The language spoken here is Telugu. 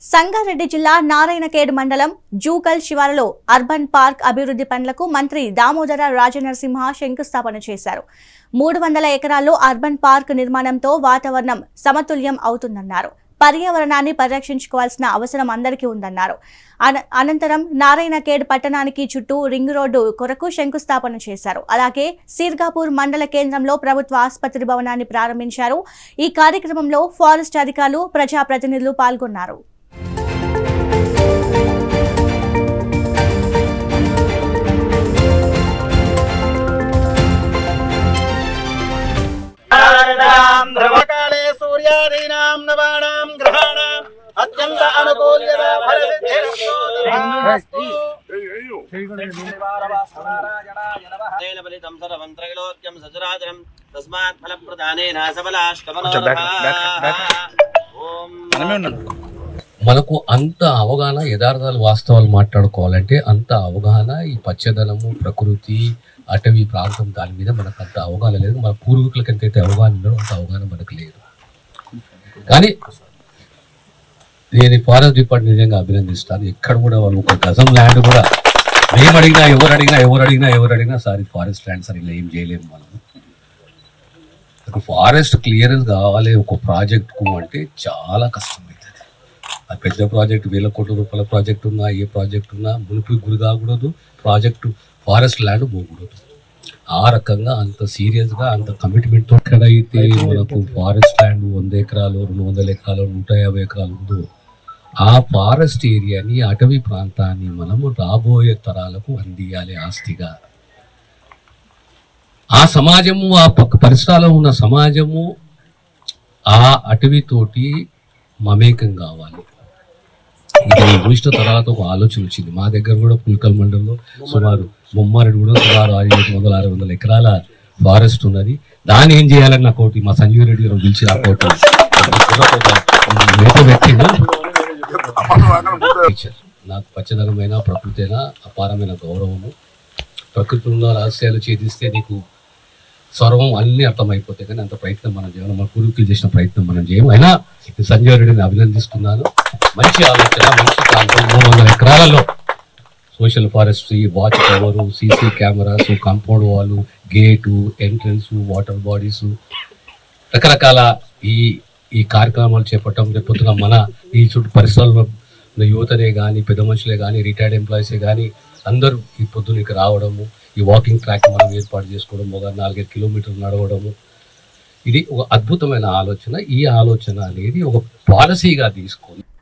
సంగారెడ్డి జిల్లా నారాయణఖేడ్ మండలం జూకల్ శివారులో అర్బన్ పార్క్ అభివృద్ధి పనులకు మంత్రి దామోదర రాజనరసింహ శంకుస్థాపన చేశారు. మూడు వందల ఎకరాల్లో అర్బన్ పార్క్ నిర్మాణంతో వాతావరణం సమతుల్యం అవుతుందన్నారు. పర్యావరణాన్ని పరిరక్షించుకోవాల్సిన అవసరం అందరికీ ఉందన్నారు. అన- అనంతరం నారాయణఖేడ్ పట్టణానికి చుట్టూ రింగ్ రోడ్డు కొరకు శంకుస్థాపన చేశారు. అలాగే సీర్గాపూర్ మండల కేంద్రంలో ప్రభుత్వ ఆసుపత్రి భవనాన్ని ప్రారంభించారు. ఈ కార్యక్రమంలో ఫారెస్ట్ అధికారులు ప్రజాప్రతినిధులు పాల్గొన్నారు. ధ్రువకాలే సూర్యాదీనాం నవానాం గ్రహాణాం అత్యంత అనుకూల్యత ఫలసిద్ధిరస్తు తేన ఫలితం సర్వం త్రైలోక్యం సచరాచరం తస్మాత్ ఫలప్రదానేన ఓం మనకు అంత అవగాహన యథార్థాలు వాస్తవాలు మాట్లాడుకోవాలంటే అంత అవగాహన ఈ పచ్చదనము ప్రకృతి అటవీ ప్రాంతం దాని మీద మనకు అంత అవగాహన లేదు. మన పూర్వీకులకి ఎంతైతే అవగాహన ఉందో అంత అవగాహన మనకు లేదు. కానీ నేను ఫారెస్ట్ డిపార్ట్మెంట్ నిజంగా అభినందిస్తాను. ఎక్కడ కూడా వాళ్ళు ఒక గజం ల్యాండ్ కూడా మేము అడిగినా ఎవరు అడిగినా ఎవరు అడిగినా ఎవరు అడిగినా సార్ ఫారెస్ట్ ల్యాండ్ సార్ ఇలా ఏం చేయలేము మనం. ఫారెస్ట్ క్లియరెన్స్ కావాలి ఒక ప్రాజెక్ట్కు అంటే చాలా కష్టం. ఆ పెద్ద ప్రాజెక్ట్ వేల కోట్ల రూపాయల ప్రాజెక్ట్ ఉన్నా ఏ ప్రాజెక్ట్ ఉన్నా మునిపి గురి కాకూడదు ప్రాజెక్టు ఫారెస్ట్ ల్యాండ్ పోకూడదు. ఆ రకంగా అంత సీరియస్గా అంత కమిట్మెంట్తో ఎక్కడైతే మనకు ఫారెస్ట్ ల్యాండ్ వంద ఎకరాలు రెండు వందల ఎకరాలు నూట యాభై ఎకరాలు ఉందో ఆ ఫారెస్ట్ ఏరియాని అటవీ ప్రాంతాన్ని మనము రాబోయే తరాలకు అందియాలి ఆస్తిగా. ఆ సమాజము ఆ పక్క పరిసరాల్లో ఉన్న సమాజము ఆ అటవీతోటి మమేకం కావాలి. ఇది తర్వాత ఒక ఆలోచన వచ్చింది. మా దగ్గర కూడా పుల్కల్ మండలంలో సుమారు బొమ్మారెడ్డి కూడా సుమారు ఐదు వందల ఆరు వందల ఎకరాల ఫారెస్ట్ ఉన్నది. దాన్ని ఏం చేయాలని నాకు ఒకటి మా సంజీవ్ రెడ్డి గారు పిలిచి నాకు ఒకటి మేత పెట్టిండు. నాకు పచ్చదనమైన ప్రకృతి అయినా అపారమైన గౌరవము. ప్రకృతిలో ఉన్న రహస్యాలు ఛేదిస్తే నీకు సర్వం అన్ని అర్థమైపోతాయి కానీ అంత ప్రయత్నం మనం చేయాలి మన పూర్వీకులు చేసిన ప్రయత్నం మనం చేయము అయినా సంజయ్ రెడ్డిని అభినందిస్తున్నాను. మంచి ఆలోచన మంచి ప్రాంతం. మూడు వందల ఎకరాలలో social forestry watch tower CC cameras compound వాళ్ళు గేటు ఎంట్రన్స్ వాటర్ బాడీస్. రకరకాల ఈ ఈ కార్యక్రమాలు చేపట్టడం రేపొద్దున మన ఈ చుట్టూ పరిసరాల్లో యువతనే కానీ పెద్ద మనుషులే కానీ రిటైర్డ్ ఎంప్లాయీసే కానీ అందరూ ఈ పొద్దున ఇక్కడ రావడము ఈ వాకింగ్ ట్రాక్ మనం ఏర్పాటు చేసుకోవడం ఒక నాలుగైదు కిలోమీటర్లు నడవడము. ఇది ఒక అద్భుతమైన ఆలోచన. ఈ ఆలోచన అనేది ఒక పాలసీగా తీసుకొని